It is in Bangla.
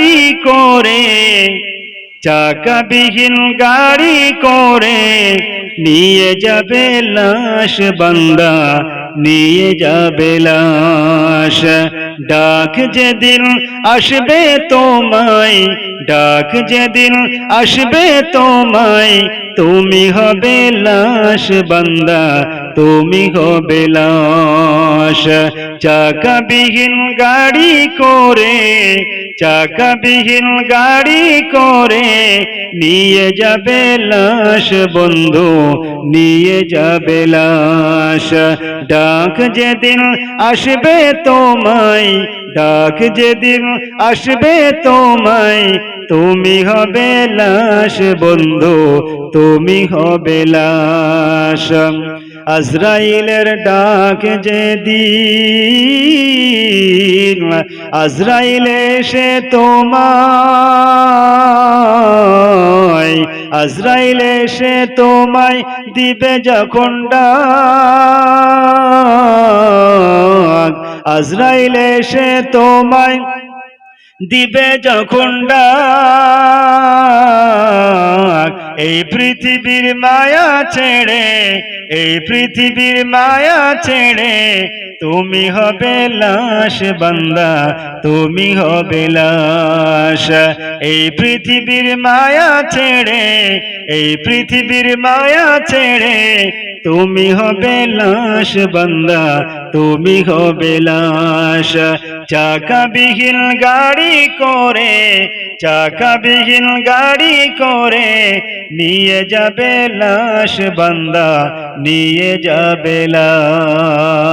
গাড়ি করে, চাকাবিহীন গাড়ি করে, নিয়ে যাবে লাশ বান্দা, নিয়ে যাবে লাশ। ডাক যেদিন আসবে তোমায়, ডাক যেদিন আসবে তোমায়, তুমি হবে লাশ বান্দা, তুমি হবে লাশ। চাকাবিহীন গাড়ি করে চাকাবিহীন গাড়ি করে নিয়ে যাবে লাশ, বন্ধু, নিয়ে যাবে লাশ। ডাক যেদিন আসবে তোমায়, ডাক যেদিন আসবে তোমায় তুমি হবে লাশ, বন্ধু, তুমি হবে লাশ। আজরাইলের ডাক যেদিন, আজরাইল এসে তোমায়, আজরাইল এসে তোমায় দিবে যখন ডাক। আজরাইল এসে তোমায় দিবে যখন এই পৃথিবীর মায়া ছেড়ে এই পৃথিবীর মায়া ছেড়ে তুমি হবে লাশ বান্দা, তুমি হবে লাশ। এই পৃথিবীর মায়া ছেড়ে, এই পৃথিবীর মায়া ছেড়ে তুমি হবে লাশ বান্দা, তুমি হবে লাশ। চাকাবিহীন গাড়ি করে চাকা চাকাবিহীন গাড়ি করে নিয়ে যাবে লাশ বান্দা, নিয়ে যাবে লাশ।